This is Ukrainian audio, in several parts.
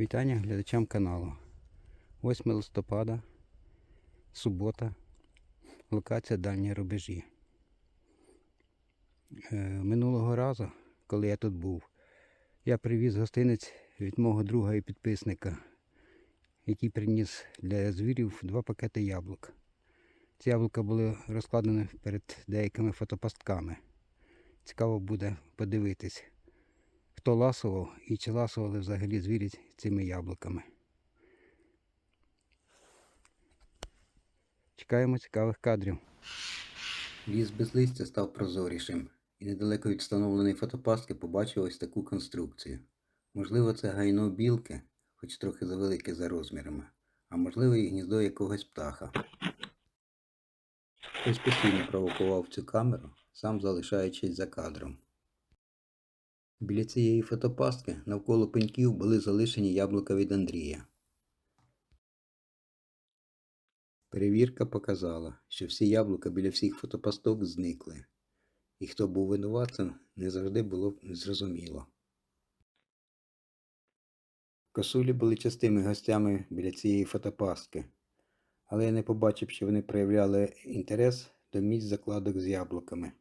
Вітання глядачам каналу. 8 листопада, субота, локація дальні рубежі. Е, Минулого разу, коли я тут був, я привіз гостинець від мого друга і підписника, який приніс для звірів два пакети яблук. Ці яблука були розкладені перед деякими фотопастками. Цікаво буде подивитись, хто ласував і чи ласували взагалі звірі цими яблуками. Чекаємо цікавих кадрів. Ліс без листя став прозорішим, і недалеко від встановленої фотопастки побачив ось таку конструкцію. Можливо, це гайно білки, хоч трохи завелике за розмірами, а можливо і гніздо якогось птаха. Хтось постійно провокував цю камеру, сам залишаючись за кадром. Біля цієї фотопастки навколо пеньків були залишені яблука від Андрія. Перевірка показала, що всі яблука біля всіх фотопасток зникли, і хто був винуватцем, не завжди було зрозуміло. Косулі були частими гостями біля цієї фотопастки, але я не побачив, що вони проявляли інтерес до місць закладок з яблуками.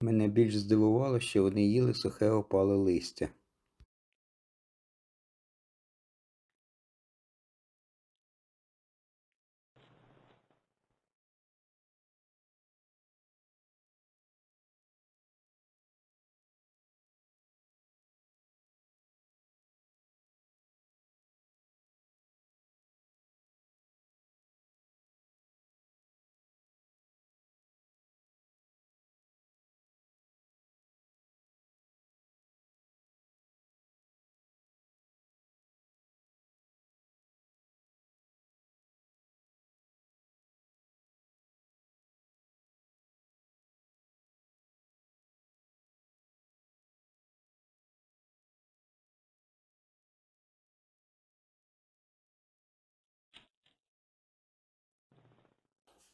Мене більш здивувало, що вони їли сухе опале листя.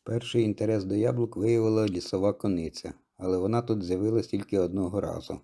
Перший інтерес до яблук виявила лісова кониця, але вона тут з'явилась тільки одного разу.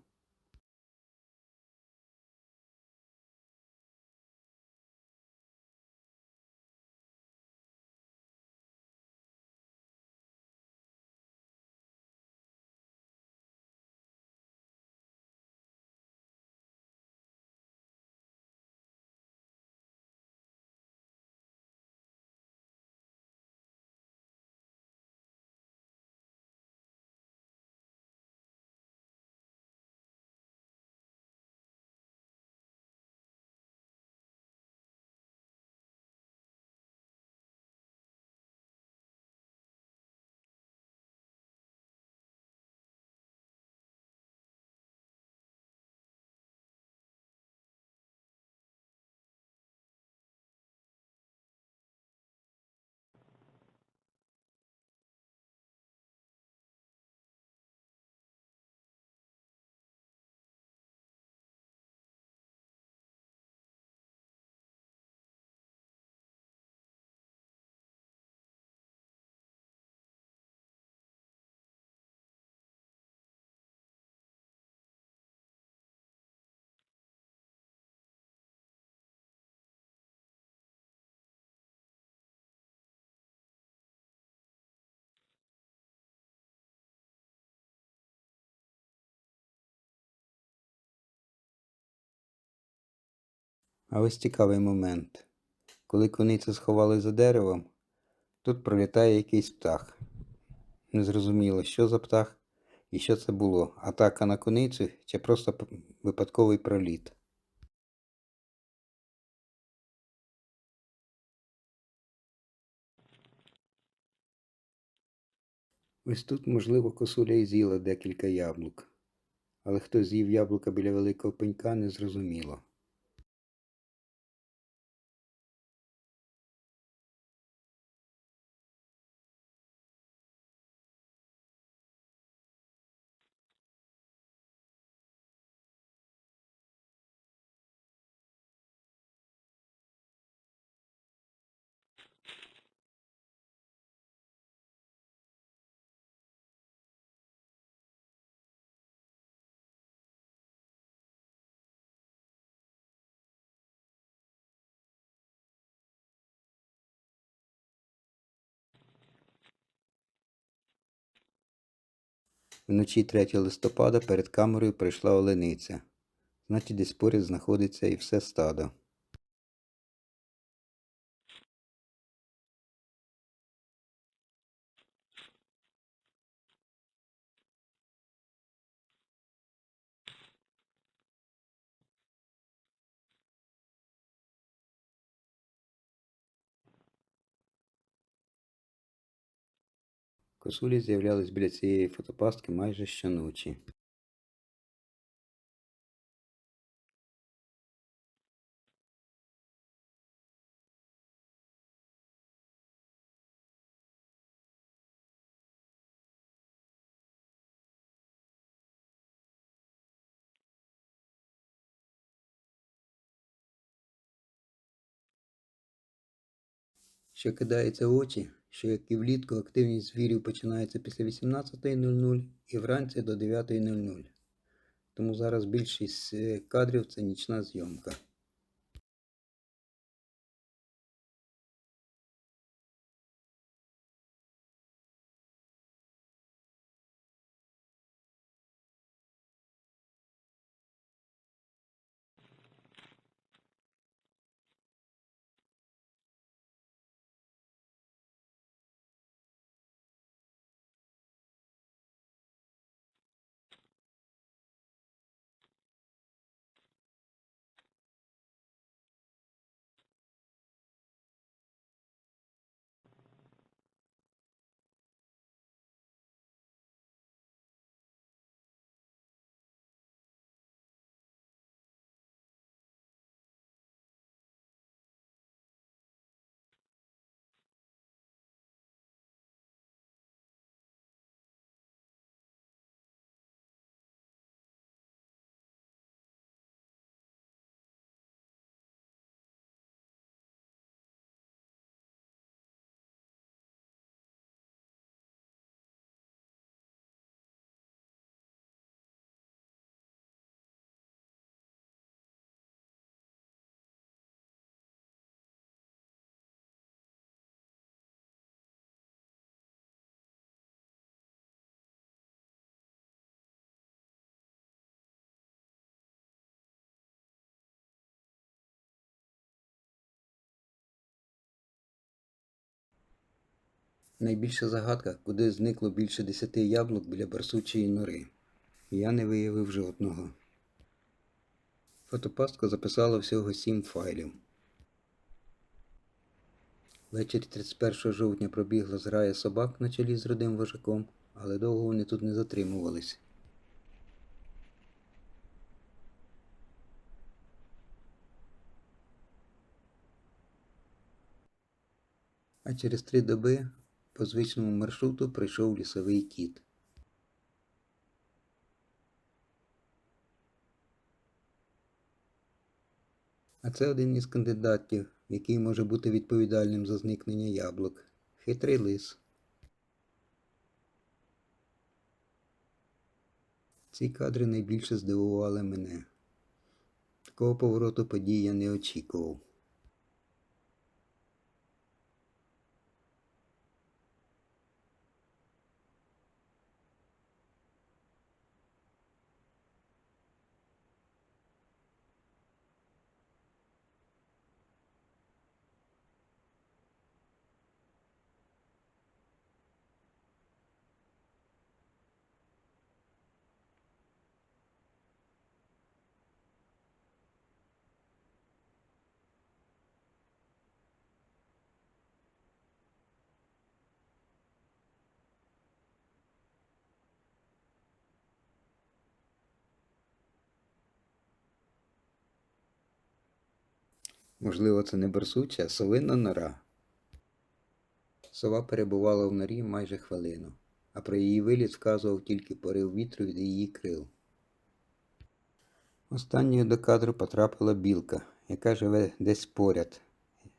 А ось цікавий момент. Коли кониця сховали за деревом, тут пролітає якийсь птах. Незрозуміло, що за птах і що це було. Атака на коницю чи просто випадковий проліт. Ось тут, можливо, косуля і з'їла декілька яблук. Але хто з'їв яблука біля великого пенька, не зрозуміло. Вночі 3 листопада перед камерою прийшла олениця. Значить, десь поряд знаходиться і все стадо. Косулі з'являлись біля цієї фотопастки майже щоночі. Що кидається в очі, що як і влітку активність звірів починається після 18.00 і вранці до 9.00. Тому зараз більшість е, кадрів це нічна зйомка. Найбільша загадка, куди зникло більше десяти яблук біля барсучої нори. Я не виявив жодного. Фотопастка записала всього сім файлів. Ввечері 31 жовтня пробігла зграя собак на чолі з родим вожаком, але довго вони тут не затримувались. А через три доби по звичному маршруту прийшов лісовий кіт. А це один із кандидатів, який може бути відповідальним за зникнення яблук. Хитрий лис. Ці кадри найбільше здивували мене. Такого повороту подій я не очікував. Можливо, це не барсуча, а совинна нора. Сова перебувала в норі майже хвилину, а про її виліт вказував тільки порив вітру від її крил. Останньою до кадру потрапила білка, яка живе десь поряд.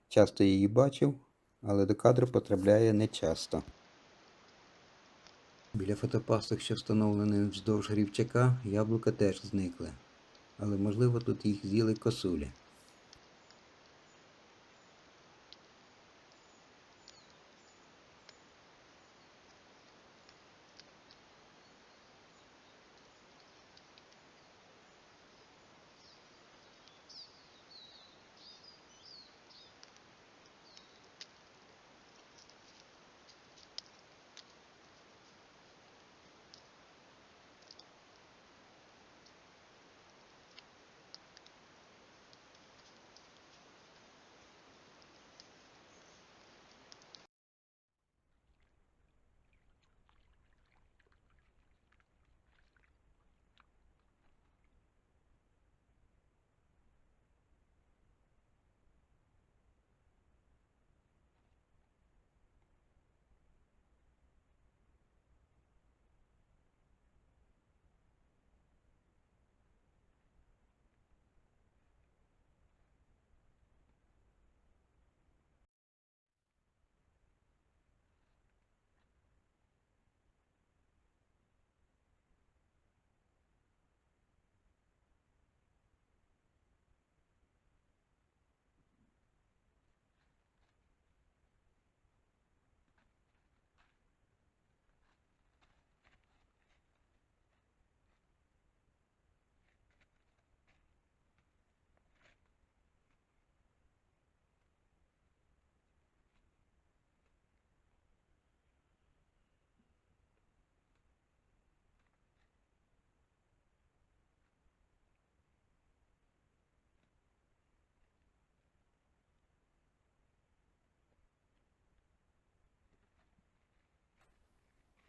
Часто її бачив, але до кадру потрапляє нечасто. Біля фотопасток, що встановлені вздовж грівчака, яблука теж зникли. Але можливо тут їх з'їли косулі.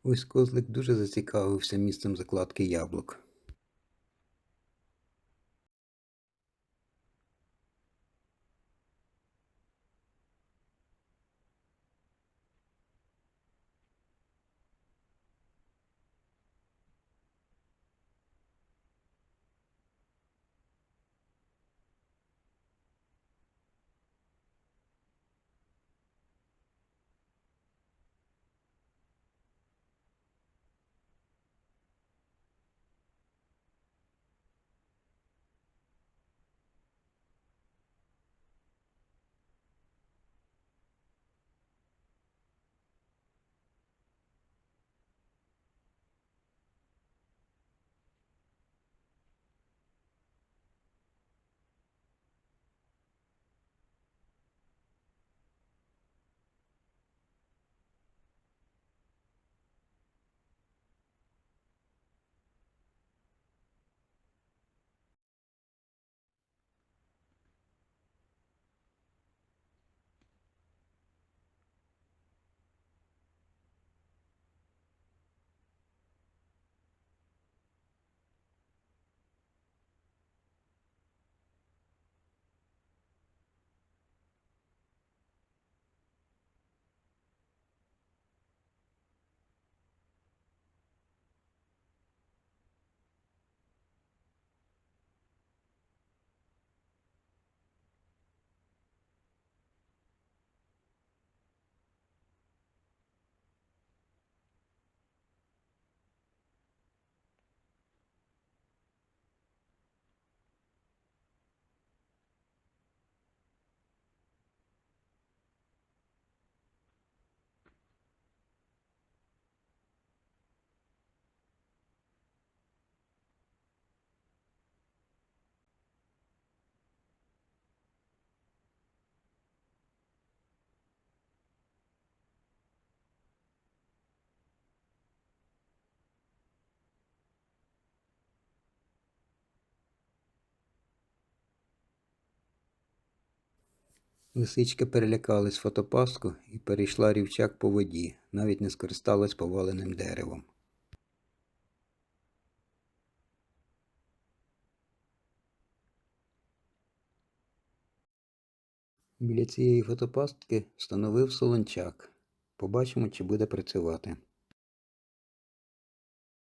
Ось козлик дуже зацікавився місцем закладки яблук. Лисичка перелякалась фотопастку і перейшла рівчак по воді, навіть не скористалась поваленим деревом. Біля цієї фотопастки встановив солончак. Побачимо, чи буде працювати.